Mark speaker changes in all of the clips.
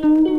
Speaker 1: हाय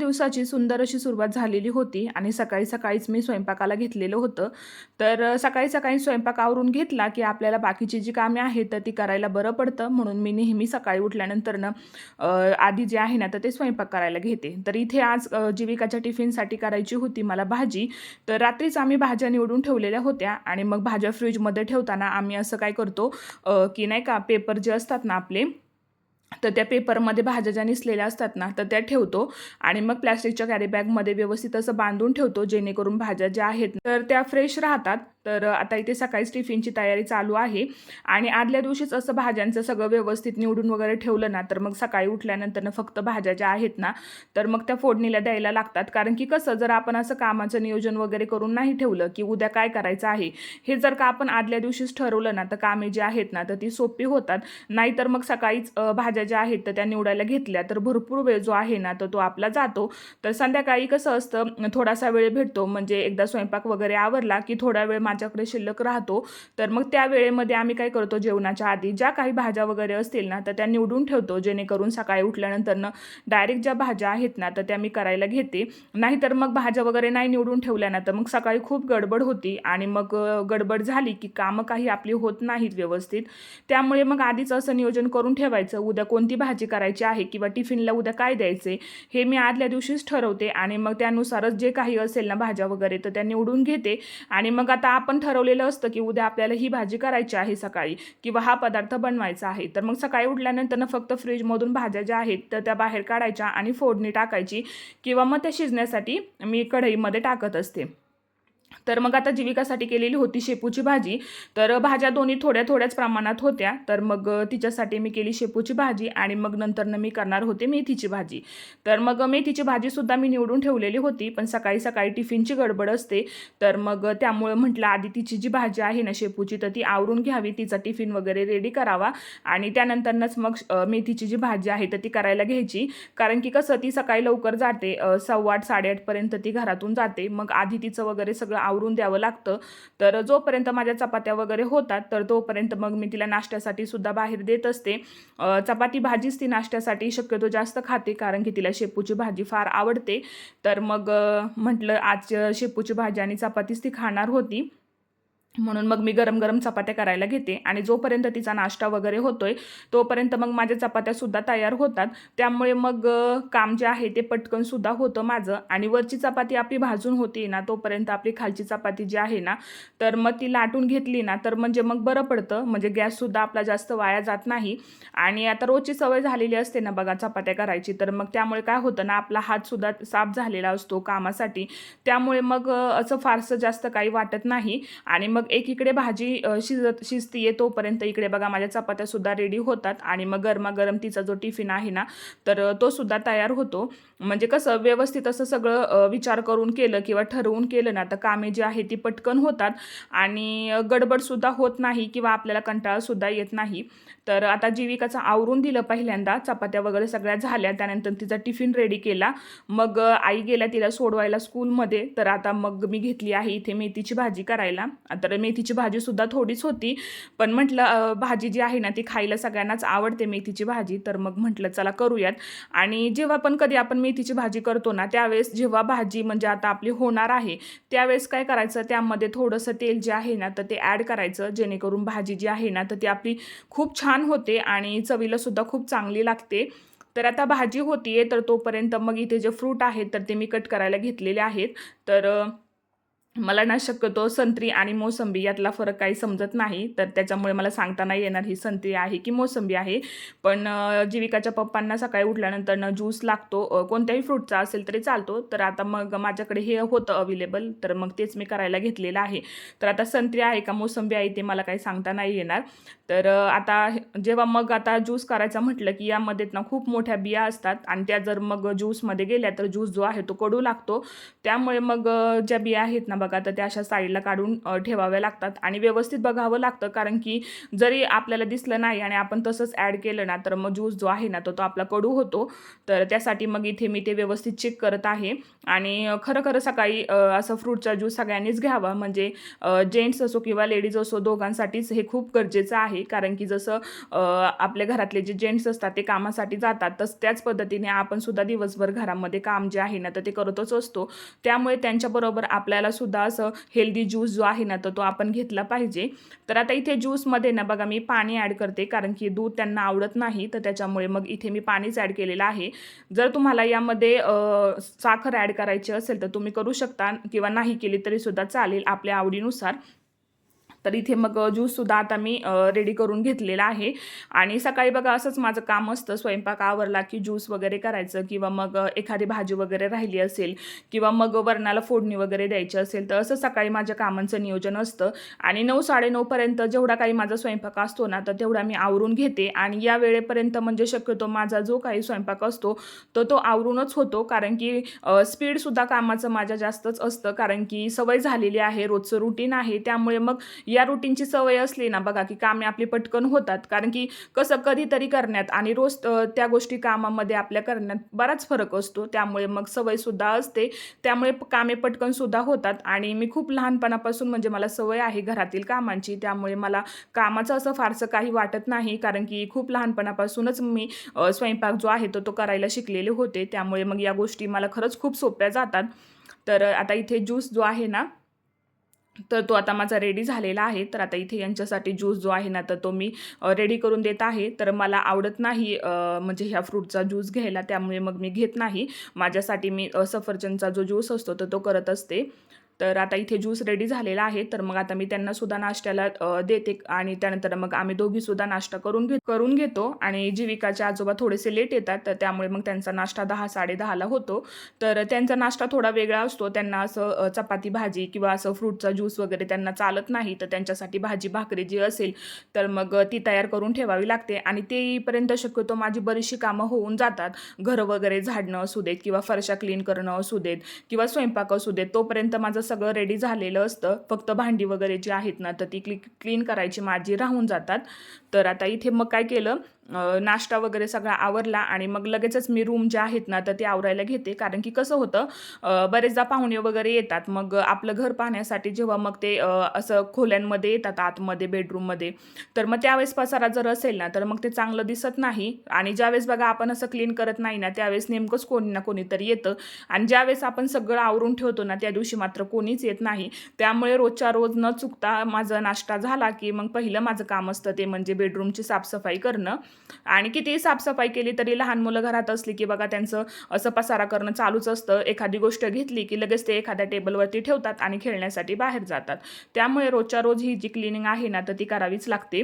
Speaker 1: दिवसाची सुंदर अशी सुरुवात झालेली होती आणि सकाळी सकाळीच मी स्वयंपाकाला घेतलेलं होतं. तर सकाळी सकाळी स्वयंपाक आवरून घेतला की आपल्याला बाकीची जी कामे आहेत तर ती करायला बरं पडतं. म्हणून मी नेहमी सकाळी उठल्यानंतरनं आधी जे आहे ना तर ते स्वयंपाक करायला घेते. तर इथे आज जीविकाच्या टिफिनसाठी करायची होती मला भाजी. तर रात्रीच आम्ही भाज्या निवडून ठेवलेल्या होत्या आणि मग भाज्या फ्रीजमध्ये ठेवताना आम्ही असं काय करतो की नाही का पेपर जे असतात ना आपले तर त्या पेपरमध्ये भाज्या ज्या निसलेल्या असतात ना तर त्या ठेवतो आणि मग प्लॅस्टिकच्या कॅरीबॅगमध्ये व्यवस्थित असं बांधून ठेवतो जेणेकरून भाज्या ज्या आहेत तर त्या फ्रेश राहतात. तर आता इथे सकाळीच टिफिनची तयारी चालू आहे. आणि आदल्या दिवशीच असं भाज्यांचं सगळं व्यवस्थित निवडून वगैरे ठेवलं ना तर मग सकाळी उठल्यानंतर फक्त भाज्या ज्या आहेत ना तर मग त्या फोडणीला द्यायला लागतात. कारण की कसं जर आपण असं कामाचं नियोजन वगैरे करून नाही ठेवलं की उद्या काय करायचं आहे हे जर का आपण आदल्या दिवशीच ठरवलं ना तर कामे जी आहेत ना तर ती सोपी होतात. नाहीतर मग सकाळीच भाज्या ज्या आहेत तर त्या निवडायला घेतल्या तर भरपूर वेळ जो आहे ना तर तो आपला जातो. तर संध्याकाळी कसं असतं थोडासा वेळ भेटतो. म्हणजे एकदा स्वयंपाक वगैरे आवरला की थोडा वेळ माझ्याकडे शिल्लक राहतो तर मग त्या वेळेमध्ये आम्ही काय करतो जेवणाच्या आधी ज्या काही भाज्या वगैरे असतील ना तर त्या निवडून ठेवतो जेणेकरून सकाळी उठल्यानंतरनं डायरेक्ट ज्या भाज्या आहेत ना तर त्या मी करायला घेते. नाहीतर मग भाज्या वगैरे नाही निवडून ठेवल्या ना तर मग सकाळी खूप गडबड होती आणि मग गडबड झाली की कामं काही आपली होत नाहीत व्यवस्थित. त्यामुळे मग आधीच असं नियोजन करून ठेवायचं उद्या कोणती भाजी करायची आहे किंवा टिफिनला उद्या काय द्यायचे हे मी आदल्या दिवशीच ठरवते आणि मग त्यानुसारच जे काही असेल ना भाज्या वगैरे तर त्या निवडून घेते. आणि मग आता आपण ठरवलेलं असतं की उद्या आपल्याला ही भाजी करायची आहे सकाळी किंवा हा पदार्थ बनवायचा आहे. तर मग सकाळी उठल्यानंतर फक्त फ्रीजमधून भाज्या ज्या आहेत तर त्या बाहेर काढायच्या आणि फोडणी टाकायची किंवा मग त्या शिजण्यासाठी मी कढईमध्ये टाकत असते. तर मग आता जीविकासाठी केलेली होती शेपूची भाजी. तर भाज्या दोन्ही थोड्या थोड्याच प्रमाणात होत्या. तर मग तिच्यासाठी मी केली शेपूची भाजी आणि मग नंतरनं मी करणार होते मेथीची भाजी. तर मग मेथीची भाजीसुद्धा मी निवडून ठेवलेली होती पण सकाळी सकाळी टिफिनची गडबड असते. तर मग त्यामुळं म्हटलं आधी तिची जी भाजी आहे ना शेपूची तर ती आवरून घ्यावी तिचा टिफिन वगैरे रेडी करावा. आणि त्यानंतरनंच मग मेथीची जी भाजी आहे तर ती करायला घ्यायची. कारण की कसं ती सकाळी लवकर जाते सव्वा आठ साडेआठपर्यंत ती घरातून जाते. मग आधी तिचं वगैरे सगळं आवरून द्यावं लागतं. तर जोपर्यंत माझ्या चपात्या वगैरे होतात तर तोपर्यंत मग मी तिला नाश्त्यासाठी सुद्धा बाहेर देत असते. चपाती भाजीच ती नाश्त्यासाठी शक्यतो जास्त खाते कारण की तिला शेपूची भाजी फार आवडते. तर मग म्हटलं आज शेपूची भाजी आणि चपातीच ती खाणार होती. म्हणून मग मी गरम गरम चपात्या करायला घेते आणि जोपर्यंत तिचा नाश्ता वगैरे होतोय तोपर्यंत मग माझ्या चपात्यासुद्धा तयार होतात. त्यामुळे मग काम जे आहे ते पटकनसुद्धा होतं माझं आणि वरची चपाती आपली भाजून होती ना तोपर्यंत आपली खालची चपाती जी आहे ना तर मग ती लाटून घेतली ना तर म्हणजे मग बरं पडतं. म्हणजे गॅससुद्धा आपला जास्त वाया जात नाही आणि आता रोजची सवय झालेली असते ना बघा चपात्या करायची तर मग त्यामुळे काय होतं ना आपला हातसुद्धा साफ झालेला असतो कामासाठी. त्यामुळे मग असं फारसं जास्त काही वाटत नाही आणि मग एकीकडे भाजी शिजत शिजती आहे तोपर्यंत इकडे बघा माझ्या चपात्यासुद्धा रेडी होतात आणि मग गरमागरम तिचा जो टिफिन आहे ना तर तो सुद्धा तयार होतो. म्हणजे कसं व्यवस्थित असं सगळं विचार करून केलं किंवा ठरवून केलं ना तर कामे जी आहे ती पटकन होतात आणि गडबडसुद्धा होत नाही किंवा आपल्याला कंटाळासुद्धा येत नाही. तर आता जीविकाचं आवरून दिलं पहिल्यांदा चपात्या वगैरे सगळ्या झाल्या त्यानंतर तिचा टिफिन रेडी केला. मग आई गेल्या तिला सोडवायला स्कूलमध्ये तर आता मग मी घेतली आहे इथे मेथीची भाजी करायला. तर मेथीची भाजीसुद्धा थोडीच होती पण म्हटलं भाजी जी आहे ना ती खायला सगळ्यांनाच आवडते मेथीची भाजी. तर मग म्हटलं चला करूयात. आणि जेव्हा पण कधी आपण मेथीची भाजी करतो ना त्यावेळेस जेव्हा भाजी म्हणजे आता आपली होणार आहे त्यावेळेस काय करायचं? त्यामध्ये थोडंसं तेल जे आहे ना तर ते ॲड करायचं जेणेकरून भाजी जी आहे ना तर ती आपली खूप छान होते आणि चवीला सुद्धा खूप चांगली लागते. तर आता भाजी होतीये तर तोपर्यंत मग इथे जे फ्रूट आहेत तर ते मी कट करायला घेतलेले आहेत. तर मला ना शक्यतो संत्री आणि मोसंबी यातला फरक काही समजत नाही. तर त्याच्यामुळे मला सांगता नाही येणार ही संत्री आहे की मोसंबी आहे. पण जीविकाच्या पप्पांना सकाळी उठल्यानंतर ना ज्यूस लागतो. कोणत्याही फ्रूटचा असेल तरी चालतो. तर आता मग माझ्याकडे हे होतं अवेलेबल तर मग तेच मी करायला घेतलेलं आहे. तर आता संत्री आहे का मोसंबी आहे ते मला काही सांगता नाही येणार. तर आता हे- जेव्हा मग आता ज्यूस करायचा म्हटलं की यामध्ये ना खूप मोठ्या बिया असतात. आणि त्या जर मग ज्यूसमध्ये गेल्या तर ज्यूस जो आहे तो कडू लागतो. त्यामुळे मग ज्या बिया आहेत ना बघा तर त्या अशा साईडला काढून ठेवाव्या लागतात. आणि व्यवस्थित बघावं लागतं कारण की जरी आपल्याला दिसलं नाही आणि आपण तसंच ॲड केलं ना तर मग ज्यूस जो आहे ना तो तो आपला कडू होतो. तर त्यासाठी मग इथे मी ते व्यवस्थित चेक करत आहे. आणि खरं खरं सकाळी असं फ्रूटचा ज्यूस सगळ्यांनीच घ्यावा. म्हणजे जेंट्स असो किंवा लेडीज असो दोघांसाठीच हे खूप गरजेचं आहे. कारण की जसं आपल्या घरातले जे जेंट्स असतात ते कामासाठी जातात तस त्याच पद्धतीने आपण सुद्धा दिवसभर घरामध्ये काम जे आहे ना तर ते करतच असतो. त्यामुळे त्यांच्याबरोबर आपल्याला सुद्धा सुद्धा असं हेल्दी ज्यूस जो आहे ना तर तो आपण घेतला पाहिजे. तर आता इथे ज्यूसमध्ये ना बघा मी पाणी ॲड करते कारण की दूध त्यांना आवडत नाही तर त्याच्यामुळे मग इथे मी पाणीच ॲड केलेलं आहे. जर तुम्हाला यामध्ये साखर ॲड करायची असेल तर तुम्ही करू शकता किंवा नाही केली तरी सुद्धा चालेल आपल्या आवडीनुसार. तर इथे मग ज्यूससुद्धा आता मी रेडी करून घेतलेला आहे. आणि सकाळी बघा असंच माझं काम असतं. स्वयंपाक आवरला की ज्यूस वगैरे करायचं किंवा मग एखादी भाजी वगैरे राहिली असेल किंवा मग वरणाला फोडणी वगैरे द्यायची असेल तर असं सकाळी माझ्या कामांचं नियोजन असतं. आणि नऊ साडेनऊपर्यंत जेवढा काही माझा स्वयंपाक असतो ना तर तेवढा मी आवरून घेते. आणि या वेळेपर्यंत म्हणजे शक्यतो माझा जो काही स्वयंपाक असतो तो तो आवरूनच होतो. कारण की स्पीडसुद्धा कामाचं माझ्या जास्तच असतं. कारण की सवय झालेली आहे रोजचं रुटीन आहे. त्यामुळे मग या रुटीनची सवय असली ना बघा की कामे आपली पटकन होतात. कारण की कसं कधीतरी करण्यात आणि रोज त्या गोष्टी कामामध्ये आपल्या करण्यात बराच फरक असतो. त्यामुळे मग सवयसुद्धा असते. त्यामुळे कामे पटकन सुद्धा होतात. आणि मी खूप लहानपणापासून म्हणजे मला सवय आहे घरातील कामांची. त्यामुळे मला कामाचं असं फारसं काही वाटत नाही. कारण की खूप लहानपणापासूनच मी स्वयंपाक जो आहे तो तो करायला शिकलेले होते. त्यामुळे मग या गोष्टी मला खरंच खूप सोप्या जातात. तर आता इथे ज्यूस जो आहे ना तर तो आता माझा रेडी झालेला आहे. तर आता इथे यांच्यासाठी ज्यूस जो आहे ना तर तो मी रेडी करून देत आहे. तर मला आवडत नाही म्हणजे ह्या फ्रूटचा ज्यूस घ्यायला त्यामुळे मग मी घेत नाही. माझ्यासाठी मी सफरचंदचा जो ज्यूस असतो तर तो करत असते. तर आता इथे ज्यूस रेडी झालेला आहे. तर मग आता मी त्यांना सुद्धा नाश्त्याला देते आणि त्यानंतर मग आम्ही दोघी सुद्धा नाश्ता करून घे करून घेतो. आणि जीविकाचे आजोबा थोडेसे लेट येतात तर त्यामुळे मग त्यांचा नाश्ता दहा साडेदहाला होतो. तर त्यांचा नाश्ता थोडा वेगळा असतो. त्यांना असं चपाती भाजी किंवा असं फ्रूटचा ज्यूस वगैरे त्यांना चालत नाही. तर त्यांच्यासाठी भाजी भाकरी जी असेल तर मग ती तयार करून ठेवावी लागते. आणि तेपर्यंत शक्यतो माझी बरीचशी कामं होऊन जातात. घरं वगैरे झाडणं असू देत किंवा फरशा क्लीन करणं असू देत किंवा स्वयंपाक असू देत तोपर्यंत माझं सगळं रेडी झालेलं असतं. फक्त भांडी वगैरे जी आहेत ना तर ती क्लिक क्लीन करायची माझी राहून जातात. तर आता इथे मग काय केलं नाश्ता वगैरे सगळा आवरला आणि मग लगेचच मी रूम ज्या आहेत ना तर ते आवरायला घेते. कारण की कसं होतं बरेचदा पाहुणे वगैरे येतात. मग आपलं घर पाहण्यासाठी जेव्हा मग ते असं खोल्यांमध्ये येतात आतमध्ये बेडरूममध्ये तर मग त्यावेळेस पसारा जर असेल ना तर मग ते चांगलं दिसत नाही. आणि ज्यावेळेस बघा आपण असं क्लीन करत नाही ना त्यावेळेस नेमकंच कोणी ना कोणीतरी येतं. आणि ज्यावेळेस आपण सगळं आवरून ठेवतो ना त्या दिवशी मात्र कोणीच येत नाही. त्यामुळे रोजच्या रोज न चुकता माझा नाश्ता झाला की मग पहिलं माझं काम असतं ते म्हणजे बेडरूमची साफसफाई करणं. आणि कितीही साफसफाई केली तरी लहान मुलं घरात असली की बघा त्यांचं असं पसारा करणं चालूच असतं. एखादी गोष्ट घेतली की लगेच ते एखाद्या टेबलवरती ठेवतात आणि खेळण्यासाठी बाहेर जातात. त्यामुळे रोजच्या रोज ही जी क्लिनिंग आहे ना तर ती करावीच लागते.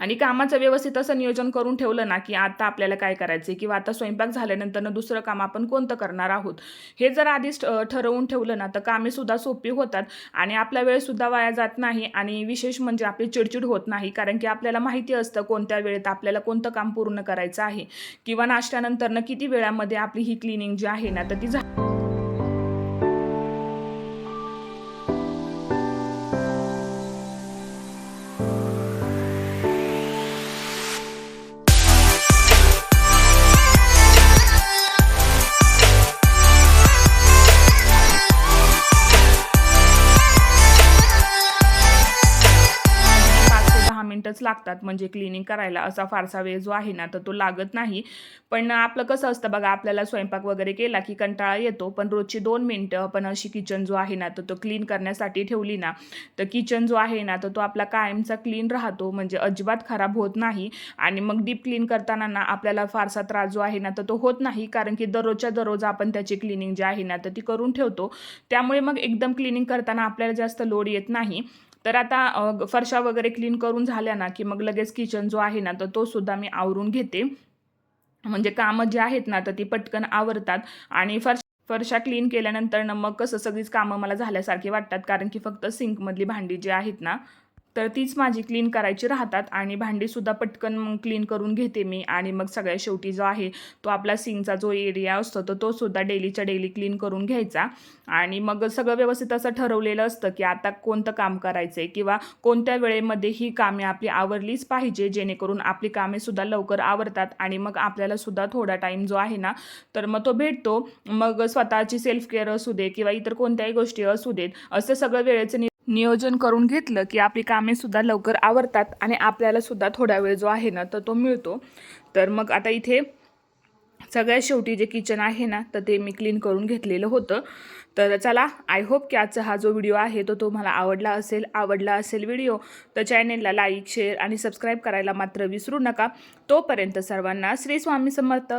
Speaker 1: आणि कामाचं व्यवस्थित असं नियोजन करून ठेवलं ना की आता आपल्याला काय करायचं किंवा आता स्वयंपाक झाल्यानंतरनं दुसरं काम आपण कोणतं करणार आहोत? हे जर आधीच ठरवून ठेवलं ना तर कामेसुद्धा सोपी होतात आणि आपला वेळसुद्धा वाया जात नाही आणि विशेष म्हणजे आपली चिडचिड होत नाही कारण की आपल्याला माहिती असतं कोणत्या वेळेत आपल्याला कोणतं काम पूर्ण करायचं आहे किंवा नाश्त्यानंतरनं किती वेळामध्ये आपली ही क्लिनिंग जी आहे ना तर ती झा मिनटंच लागतात. म्हणजे क्लिनिंग करायला असा फारसा वेळ जो आहे ना तर तो लागत नाही. पण आपलं कसं असतं बघा आपल्याला स्वयंपाक वगैरे केला की कंटाळा येतो पण रोजची दोन मिनटं आपण अशी किचन जो आहे ना तर तो क्लीन करण्यासाठी ठेवली ना तर किचन जो आहे ना तर तो आपला कायमचा क्लीन राहतो. म्हणजे अजिबात खराब होत नाही. आणि मग डीप क्लीन करताना ना आपल्याला फारसा त्रास जो आहे ना तर तो होत नाही. कारण की दररोजच्या दररोज आपण त्याची क्लिनिंग जी आहे ना तर ती करून ठेवतो. त्यामुळे मग एकदम क्लिनिंग करताना आपल्याला जास्त लोड येत नाही. तर आता फरशा वगैरे क्लीन करून झाल्या ना की मग लगेच किचन जो आहे ना तर तो सुद्धा मी आवरून घेते. म्हणजे कामं जी आहेत ना तर ती पटकन आवरतात. आणि फरश फरशा क्लीन केल्यानंतर ना मग कसं सगळीच कामं मला झाल्यासारखी वाटतात. कारण की फक्त सिंकमधली भांडी जी आहेत ना तर तीच माझी क्लीन करायची राहतात आणि भांडीसुद्धा पटकन मग क्लीन करून घेते मी. आणि मग सगळ्या शेवटी जो आहे तो आपला सिंगचा जो एरिया असतो तर तो सुद्धा डेलीच्या डेली क्लीन करून घ्यायचा. आणि मग सगळं व्यवस्थित असं ठरवलेलं असतं की आता कोणतं काम करायचं आहे किंवा कोणत्या वेळेमध्ये ही कामे आपली आवरलीच पाहिजे जेणेकरून आपली कामेसुद्धा लवकर आवरतात आणि मग आपल्यालासुद्धा थोडा टाईम जो आहे ना तर मग तो भेटतो. मग स्वतःची सेल्फ केअर असू दे किंवा इतर कोणत्याही गोष्टी असू देत असं सगळं वेळेचं नियोजन करून घेतलं की आपली कामेसुद्धा लवकर आवरतात आणि आपल्यालासुद्धा थोडा वेळ जो आहे ना तर तो मिळतो. तर मग आता इथे सगळ्यात शेवटी जे किचन आहे ना तर ते मी क्लीन करून घेतलेलं होतं. तर चला आय होप की आजचा हा जो व्हिडिओ आहे तो तुम्हाला आवडला असेल आवडला असेल व्हिडिओ तर चॅनेलला लाईक शेअर आणि सबस्क्राईब करायला मात्र विसरू नका. तोपर्यंत सर्वांना श्री स्वामी समर्थ.